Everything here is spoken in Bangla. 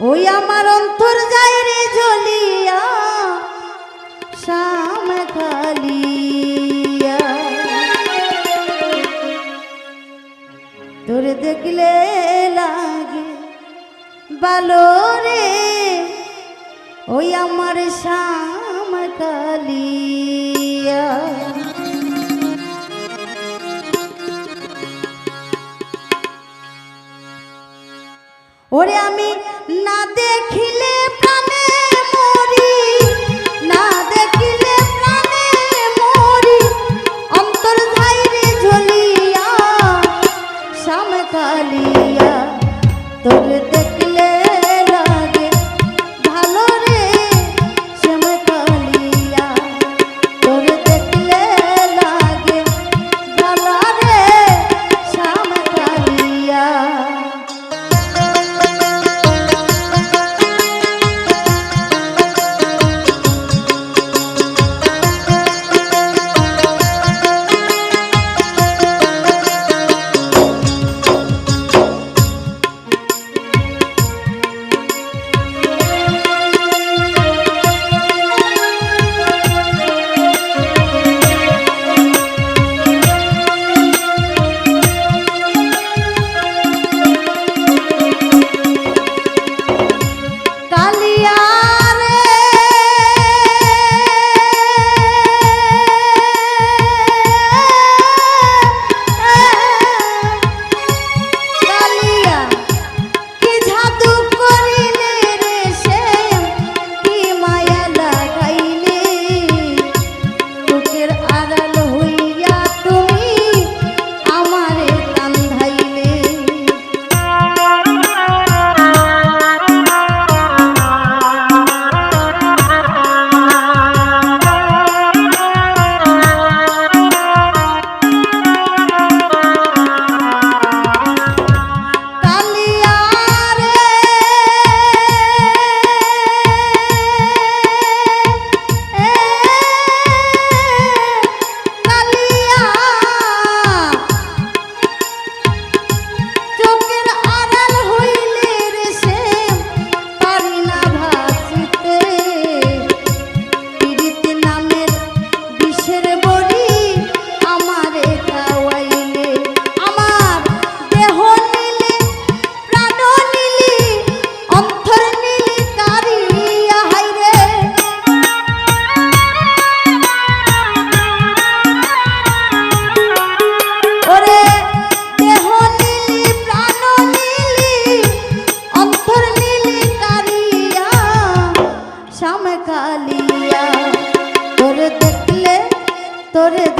ওই আমার অন্তর যাই রে জ্বলিয়া শাম খালিয়া তোর দেখলে লাগে ভালো রে, ওই আমার শাম কালিয়া ওরে আমি না তোরে